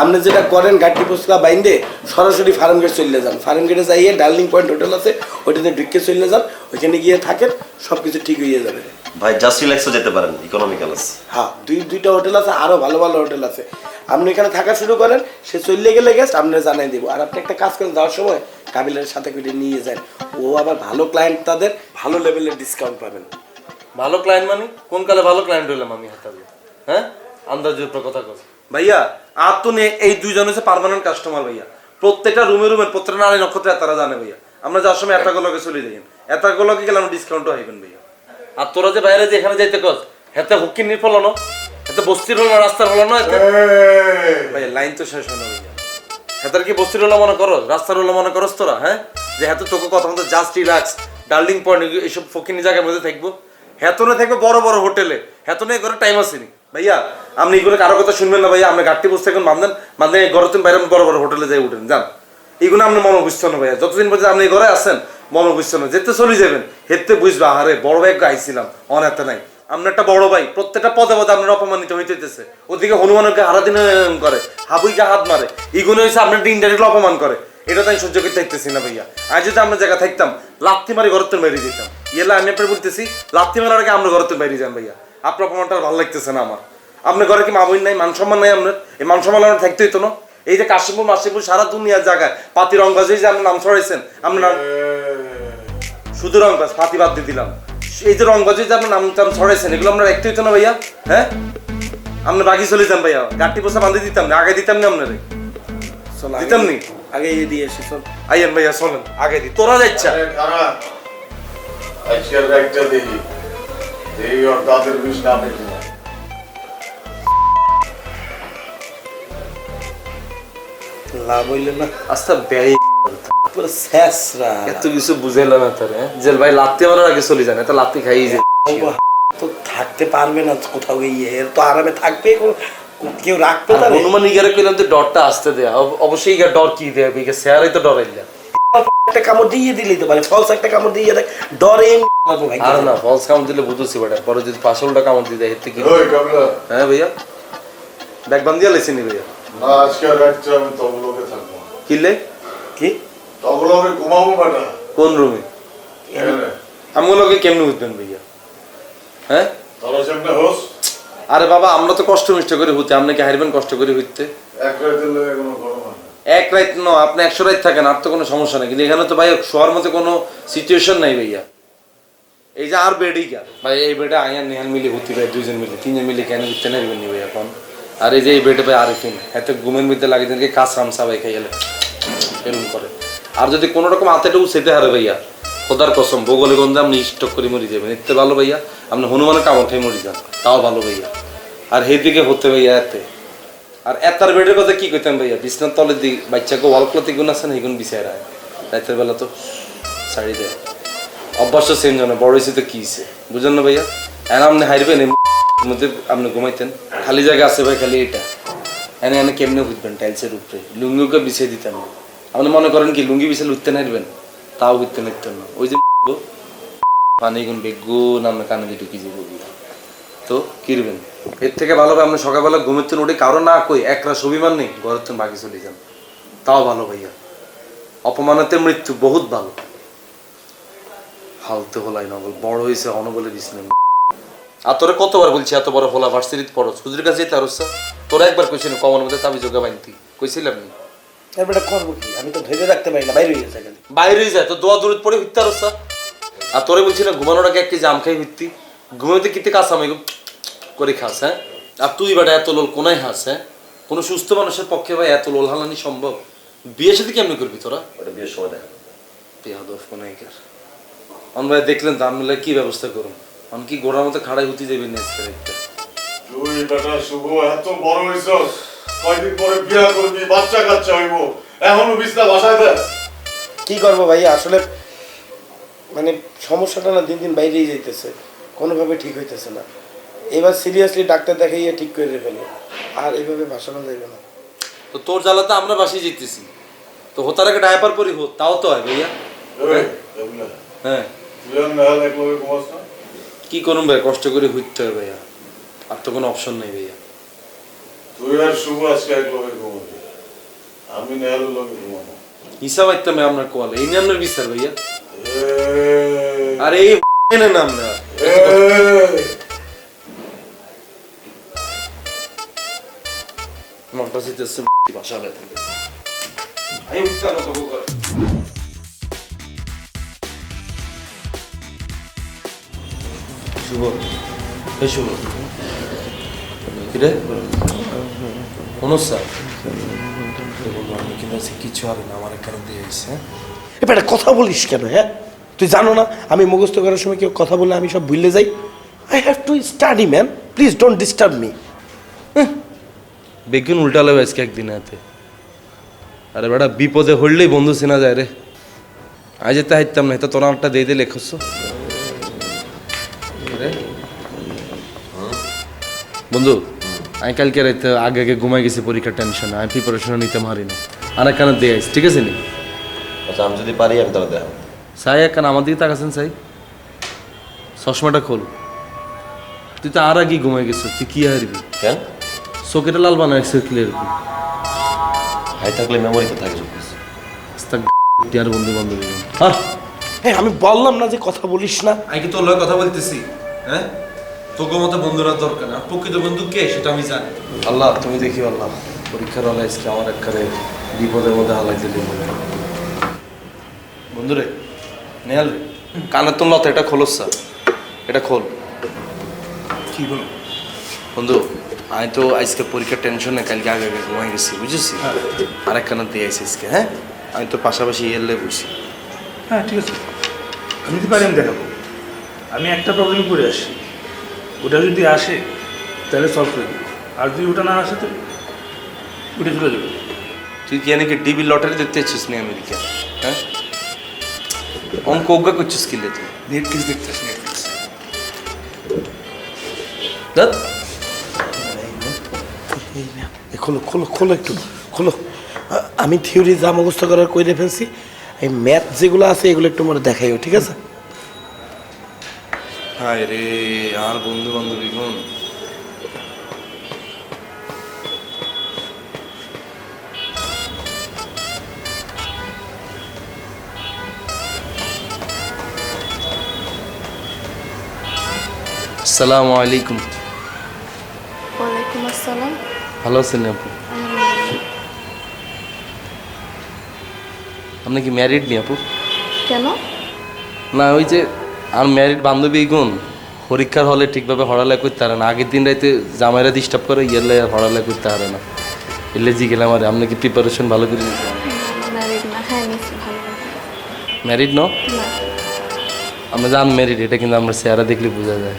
আপনি যেটা করেন গাড়ি পোস্টলা বাইন্দে সরাসরি ফার্ম গেট চলে যান। ফার্ম গেটে যাইয়ে ডার্লিং পয়েন্ট হোটেল আছে ওইটাতে ঢুকে চলে যান। ওইখানে গিয়ে থাকেন সব কিছু ঠিক হয়ে যাবে। ভাই জাস্ট রিল্যাক্সও যেতে পারেন ইকোনমিক্যাল আছে। হ্যাঁ দুই দুইটা হোটেল আছে আরও ভালো ভালো হোটেল আছে। আপনি এখানে থাকা শুরু করেন সে চললে গেলে গেস্ট আপনারা জানাই দেবো। আর আপনি একটা কাজ করেন যাওয়ার সময় কাবিলের সাথে করে নিয়ে যান। ও আবার ভালো ক্লায়েন্ট তাদের ভালো লেভেলের ডিসকাউন্ট পাবেন। ভালো ক্লায়েন্ট মানে? কোন কালে ভালো ক্লায়েন্ট হইলাম আমি হাতাবে হ্যাঁ? আন্দাজের উপর কথা কর ভাইয়া আর তো নে এই দুইজন হচ্ছে পার্মানেন্ট কাস্টমার ভাইয়া। প্রত্যেকটা রুমে রুমের প্রত্যেকটা নারী নক্ষত্র তারা জানে ভাইয়া। আমরা যাওয়ার সময় একটা গুলোকে চলে যাই। একটা গুলোকে গেলে আমরা ডিসকাউন্টও হইবেন ভাইয়া। আর তোরা যে বাইরে যে এখানে যাইতে কস হেতে হুকির নির ফলো না হেতে বস্তির হলো না রাস্তার হলো না ভাইয়া লাইন তো শেষ হয় না ভাইয়া। হেতার কি বস্তির হলো মনে করো রাস্তার হলো মনে করস তোরা হ্যাঁ? যে হেতে তোকে কথা মতো জাস্ট রিল্যাক্স ডার্লিং পয়েন্ট এইসব ফকিনি জায়গার মধ্যে থাকব। হেতনে থাকবে বড় বড় হোটেলে হেতনে করে টাইম আসেনি। ভাইয়া, আপনি এগুলো কারও কথা শুনবেন না ভাইয়া আপনি গাড়ি বসে থাকুন বান্ধেন বান্ধে ঘরে তুমি বাইরে বড় বড় হোটেলে যাই উঠেন, যান। এগুলো আপনি মনে বুঝছ না ভাইয়া। যতদিন পর্যন্ত আপনি ঘরে আসেন মনে বুঝছ না। যেতে চলে যাবেন হেতে বুঝবে, আহারে, বড় ভাই গাইছিলাম অনেক নাই। আপনার একটা বড় ভাই, প্রত্যেকটা পদে পদে আপনার অপমানিত হইতেছে। ওদিকে হনুমানকে হারা দিন করে হাবুইকে হাত মারে, এগুলো হচ্ছে আপনার ইনডাইরেক্ট অপমান করে। এটা তো আমি সহ্য করতে থাকতেছি না ভাইয়া। আজ যদি আমরা জায়গা থাকতাম লাত্তি মারি ঘরের থেকে বেরিয়ে দিতাম ইয়েলা, আমি আপনার বলতেছি লাত্তি মারার আগে আমরা থেকে বেরিয়ে যান ভাইয়া। আপনার আর ভালো লাগতেছে না আমার। আপনার ঘরে কি মামুন নাই মান সম্মান নাই আপনার? এই মান সম্মান আমার থাকতে হইতো না। এই যে কাশিমপুর মাসিমপুর সারা দুনিয়ার জায়গায় পাতি রংবাজি যে আপনার নাম ছড়াইছেন আপনার শুধু রংবাজ পাতি বাদ দিয়ে দিলাম। এই যে রংবাজি যে আপনার নাম টাম ছড়াইছেন এগুলো আমরা রাখতে হইতো না ভাইয়া? হ্যাঁ? আমরা বাকি চলে যান ভাইয়া। গাড়ি পোসা বাঁধে দিতাম না আগে দিতাম না আপনারে। দিতাম নি? আগে দিয়ে এসে চল। আইয়ান ভাইয়া চলেন। আগে দি তোরা যাচ্ছা। আজকের একটা দেখি না না লাভ হইলে না। আচ্ছা ব্যয় পুরো শেষরা এত কিছু বুঝাইলাম না তোরে হ্যাঁ? যে ভাই লাত্তি মারার আগে চলে যান এত লাত্তি খাই যে। তো থাকতে পারবে না কোথাও গিয়ে এর তো আরামে থাকবে কেউ রাখবে না হনুমান ইগারে কইলাম তো ডরটা আসতে দেয়া অব- অবশ্যই ইগার ডর কি দেয়া শেয়ারই তো ডরাইলা একটা কামড় দিয়ে দিলেই তো পারে। ফলস একটা কামড় দিয়ে দেখ ডরে আর না ফলস কামড় দিলে বেটা পরে যদি পাঁচশোটা কামড় দিয়ে দেয় এতে কি ওই কামলা হ্যাঁ ভাইয়া। ব্যাগ বান্ধিয়া লেছি নি ভাইয়া? রাতটা আমি তবলকে থাকব কি তবলকে ঘুমাবো বেটা কোন রুমে আমগুলোকে কেমনে উঠবেন ভাইয়া? হ্যাঁ? তোরা সামনে হোস। আরে বাবা আমরা তো কষ্ট মিষ্ট করে হতে আপনি কি হারবেন কষ্ট করে হইতে এক রাতের লেগে কোনো এক রাত ন, আপনি একশো রাত থাকেন, আর তো কোনো সমস্যা নেই। কিন্তু এখানে তো ভাই শোয়ার মতো কোনো সিচুয়েশন নাই ভাইয়া। এই যে আর বেডই কার? ভাই, এই বেডে আয়ান নেহান মিলে হতে ভাই, দুইজন মিলে, তিনজন মিলে কেন উঠতে নেবেন নি ভাই এখন? আর এই যে এই বেডে ভাই আর আরিফিন, এত ঘুমের মধ্যে লাগে দিনকে কাজ সামসা ভাই খাই গেলে। এরকম করে। আর যদি কোনো রকম হাতেটুকু সেতে হারে ভাইয়া, খোদার কসম বগলে গন্ধে আপনি স্টক করে মরি যাবেন। এতে ভালো ভাইয়া, আপনি হনুমানের কামড় খেয়ে মরি যান, তাও ভালো ভাইয়া। আর সেই দিকে হতে ভাইয়া এতে। আর এতার বেডের কথা কি কইতাম ভাইয়া? বিছনার তলের দিক বাচ্চাকে ওয়াল ক্লথ এগুন আছে না, এগুন বিছায় রায়। রাতের বেলা তো শাড়ি দেয়। অভ্যাস সেম জানে বড় হয়েছে তো কি হয়েছে? বুঝলেন না ভাইয়া? এনে আপনি হারবেন মধ্যে আপনি ঘুমাইতেন। খালি জায়গা আছে ভাই, খালি এটা। এনে এনে কেমনে বুঝবেন টাইলসের উপরে? লুঙ্গিকে বিছিয়ে দিতেন না আপনি মনে করেন কি, লুঙ্গি বিছিয়ে উঠতে নারবেন তাও উঠতে নারতেন না। ওই যে পানি গুণ বেগুন আপনার কানে ঢুকি যাব তো কিরবেন? এর থেকে ভালো হবে আপনি সকালবেলা ঘুমের থেকে উঠে। কারও না কই একরা অভিমান নেই ঘরের থেকে বাকি চলে যান তাও ভালো ভাইয়া। অপমানতে মৃত্যু বহুত ভালো। হালতে হলাই নগল বড় হয়েছে অনবলে দিস না আর তোরে কতবার বলছি এত বড় হলা ভার্সিটিতে পড়ো হুজুরের কাছে যেতে আরস তোরা একবার কইছিস কমন মধ্যে তাবি যোগা বাইনতি কইছিলাম নি? এবারে করব কি? আমি তো ধরে রাখতে পারি না বাইরে হয়ে খালি। বাইরে যায় তো দোয়া দূরত পড়ে হইতে আর তোরে বলছি না ঘুমানোর আগে এক কেজি আম খাই হইতি ঘুমাইতে কিতে কাজ আমি করে খাস হ্যাঁ? আর তুই বেটা এত লোল কোনায় হাস হ্যাঁ? কোনো সুস্থ মানুষের পক্ষে ভাই এত লোল হালানি সম্ভব? বিয়ে সাথে কেমনি করবি তোরা? ওটা বিয়ের সময় দেখা। কোনাইকার। অন ভাই দেখলেন তো আমি কি ব্যবস্থা করুন? আমি কি গোড়ার মতো খাড়াই হতে নেক্সট একটা তুই বেটা শুভ এত বড় হইছস। কয়দিন পরে বিয়া করবি বাচ্চা কাচ্চা হইব। এখনও বিছনা বাসায় দে। কি করব ভাই আসলে মানে সমস্যাটা না দিন দিন বাইরেই যাইতেছে। কোনোভাবে ঠিক হইতেছে না। এবার সিরিয়াসলি ডাক্তার দেখাইয়ে ঠিক করে ফেলো। আর এইভাবে ভাসানো যাবে না। তো তোর জ্বালাতে আমরা বাসিয়ে যেতেছি তো হোতার আগে ডায়াপার পরি হোক তাও তো হয় ভাইয়া। হ্যাঁ। না কি করুন ভাই কষ্ট করে হইতে হবে ভাইয়া। আর তো কোনো অপশন নেই ভাইয়া। তুই আর শুভ আজকে এক লগে ঘুমাবি। আমি নেহালের লগে ঘুমাবো হিসাব আইতাম আপনার কোয়ালে এই নিয়ে বিচার ভাইয়া। আরে এই নাম না। এই, মনটা জিতেছে ভাষা ব্যথা আমি উঠতে না তবু করে শুভ এই শুভ কিরে মনোজ স্যার আমি কিন্তু কিছু হবে না আমার এখানে দিয়ে এসে হ্যাঁ এবার কথা বলিস কেন হ্যাঁ তুই জানো না আমি মুখস্থ করার সময় কেউ কথা বলে আমি সব ভুলে যাই I have to study man please don't disturb me বেগুন উল্টালে আজকে একদিন হাতে আরে বেটা বিপদে হইলেই বন্ধু চেনা যায় রে। আজ যেতে হাইতাম না এটা তোর একটা দিয়ে দিয়ে লেখস বন্ধু আমি কালকে রাইতে আগে আগে ঘুমাই গেছি পরীক্ষার টেনশন আমি প্রিপারেশন নিতে পারি না। আর একখানে দিয়ে আইস ঠিক আছে নি? আচ্ছা আমি যদি পারি আমি তাহলে দেখাবো সাই একখান আমার দিকে তাকাছেন সাই। চশমাটা খোল। তুই তো আর আগে ঘুমাই গেছিস তুই কি হারবি? কেন? চোখেটা লাল বানায় ক্লিয়ার হাই থাকলে মেমোরিতে থাকে সব কিছু। আর বন্ধু বান্ধবী হ্যাঁ। আমি বললাম না যে কথা বলিস না। আমি কি তোর লগে কথা বলতেছি? হ্যাঁ? তোকে মতো বন্ধুরা দরকার না। আর প্রকৃত বন্ধু কে সেটা আমি জানি। আল্লাহ তুমি দেখি আল্লাহ পরীক্ষার হলে আজকে আমার একবারে বিপদের মধ্যে হালাই দিলি বন্ধুরে নেহাল। রে কানের তো লত এটা খোলস স্যার। এটা খোল। কি বল? বন্ধু আমি তো আজকে পরীক্ষার টেনশনে কালকে আগে আগে ঘুমাই গেছি বুঝেছি? আর একখানা দিয়ে আইসি আজকে হ্যাঁ? আমি তো পাশাপাশি এলে বসি। হ্যাঁ ঠিক আছে। আমি যদি পারি আমি দেখাবো। আমি একটা প্রবলেম করে আসি। ওটা যদি আসে তাহলে সলভ করে দেবো। আর যদি ওটা না আসে তো উঠে চলে যাবে। তুই কি নাকি ডিবি লটারি দেখতে ইচ্ছিস নি আমেরিকা? হ্যাঁ? অঙ্ক অজ্ঞা করছিস কি তুই? নেটফ্লিক্স দেখতেছ নেটফ্লিক্স দেখ এ খোলো খোলো খোলো একটু খোলো। আমি থিওরি যা মুখস্থ করার কইরে ফেলছি এই ম্যাথ যেগুলো আছে এগুলো একটু মনে দেখাইও ঠিক আছে? হায় রে আর বন্ধু বান্ধবী গুণ আসসালামু আলাইকুম। ওয়ালাইকুম আসসালাম। ভালো আছেন আপু আপনি কি ম্যারিড নি আপু? কেন? না ওই যে আর ম্যারিড বান্ধবী গুণ পরীক্ষার হলে ঠিকভাবে হড়ালেখা করতে পারে না। আগের দিন রাইতে জামাইরা ডিস্টার্ব করে ইয়েলে আর হড়ালেখা করতে পারে না। এলে জি গেলাম আর আপনি কি প্রিপারেশন ভালো করে ম্যারিড না ভালো ম্যারিড ন? না। আমরা যে আনম্যারিড এটা কিন্তু আমরা চেহারা দেখলে বোঝা যায়।